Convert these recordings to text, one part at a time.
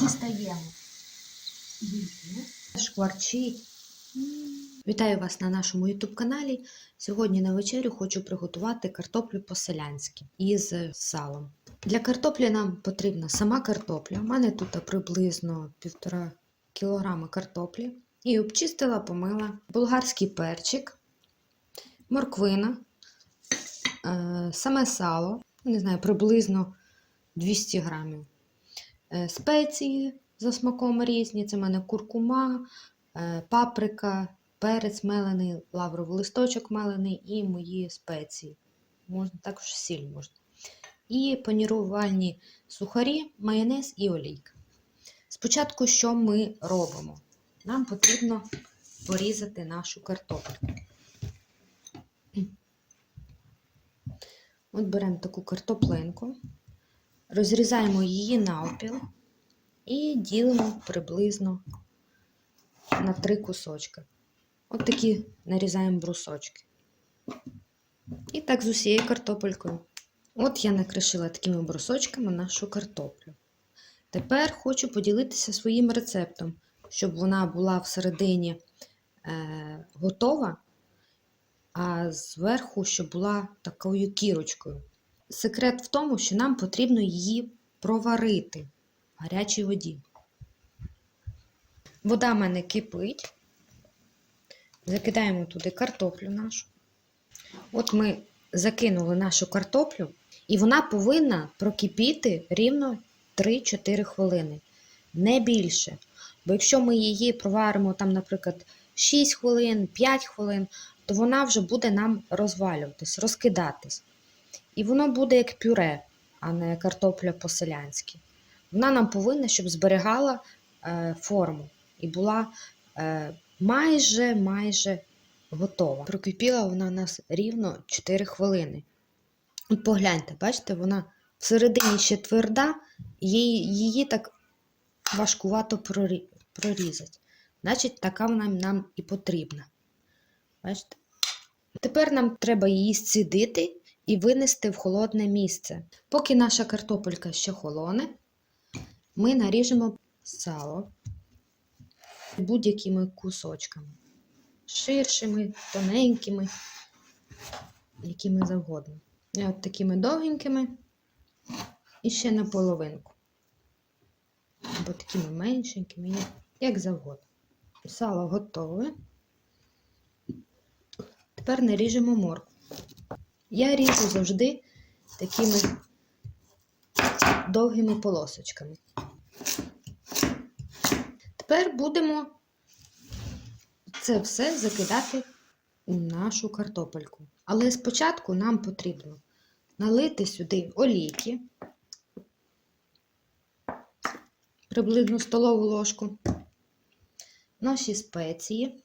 Дістаємо. Шкварчить. Вітаю вас на нашому YouTube каналі. Сьогодні на вечерю хочу приготувати картоплю по-селянськи із салом. Для картоплі нам потрібна сама картопля. У мене тут приблизно 1,5 кг картоплі. І обчистила, помила болгарський перчик, морквина, е, саме сало, не знаю, приблизно 200 грамів. Е, Спеції за смаком різні. Це в мене куркума, е, паприка, перець мелений, лавровий листочок мелений і мої спеції. Можна також сіль можна. І панірувальні сухарі, майонез і олійка. Спочатку, що ми робимо? Нам потрібно порізати нашу картоплю. От беремо таку картоплинку, розрізаємо її навпіл і ділимо приблизно на три кусочки. От такі нарізаємо брусочки. І так з усією картопелькою. От я накришила такими брусочками нашу картоплю. Тепер хочу поділитися своїм рецептом, щоб вона була всередині е, готова, а зверху, щоб була такою кірочкою. Секрет в тому, що нам потрібно її проварити в гарячій воді. Вода в мене кипить. Закидаємо туди картоплю нашу. От ми закинули нашу картоплю, і вона повинна прокипіти рівно 3-4 хвилини, не більше. Бо якщо ми її проваримо, там, наприклад, 6 хвилин, 5 хвилин, то вона вже буде нам розвалюватись, розкидатись. І воно буде як пюре, а не картопля по-селянськи. Вона нам повинна, щоб зберігала е, форму і була е, майже майже готова. Прокипіла вона у нас рівно 4 хвилини. От погляньте, бачите, вона всередині ще тверда, її, її так важкувато прорі- прорізати. Значить, така вона нам і потрібна. Бачите? Тепер нам треба її зцідити і винести в холодне місце. Поки наша картопелька ще холоне, ми наріжемо сало будь-якими кусочками. Ширшими, тоненькими, якими завгодно. І от такими довгенькими і ще на половинку. Або такими меншенькими, як- завгодно. Сало готове. Тепер наріжемо моркву. Я ріжу завжди такими довгими полосочками. Тепер будемо це все закидати у нашу картопельку. Але спочатку нам потрібно налити сюди олійки, приблизно столову ложку, наші спеції.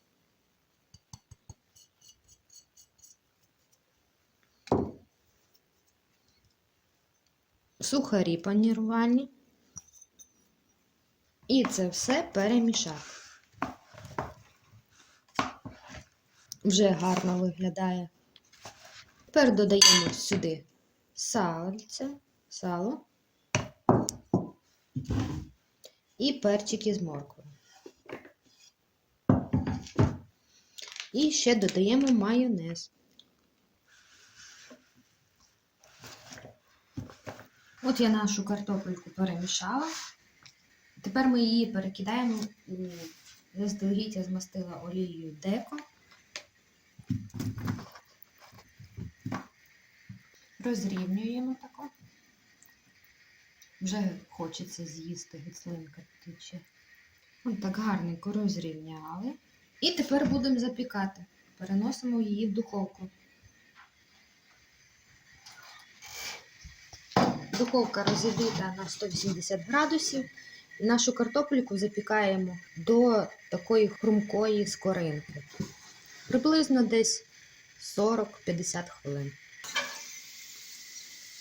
Сухарі панірувальні. І це все перемішати. Вже гарно виглядає. Тепер додаємо сюди сальце, сало і перчики з морквою. І ще додаємо майонез. От я нашу картопельку перемішала. Тепер ми її перекидаємо у заздалегідь я змастила олією деко. Розрівнюємо тако. Вже хочеться з'їсти гицлинка тече. Ось так гарненько розрівняли. І тепер будемо запікати. Переносимо її в духовку. Духовка розігріта на 180 градусів. Нашу картопельку запікаємо до такої хрумкої скоринки. Приблизно десь 40-50 хвилин.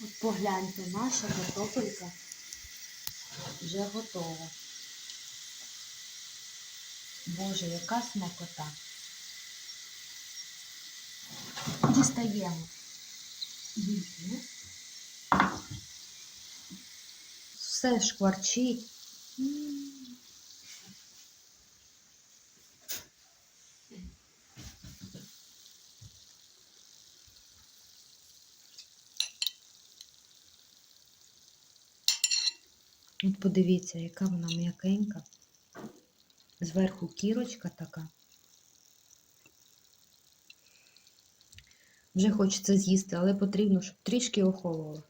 От погляньте, наша картопелька вже готова. Боже, яка смакота. Дістаємо. Все шкварчить. От подивіться, яка вона м'якенька. Зверху кірочка така. Вже хочеться з'їсти, але потрібно, щоб трішки охололо.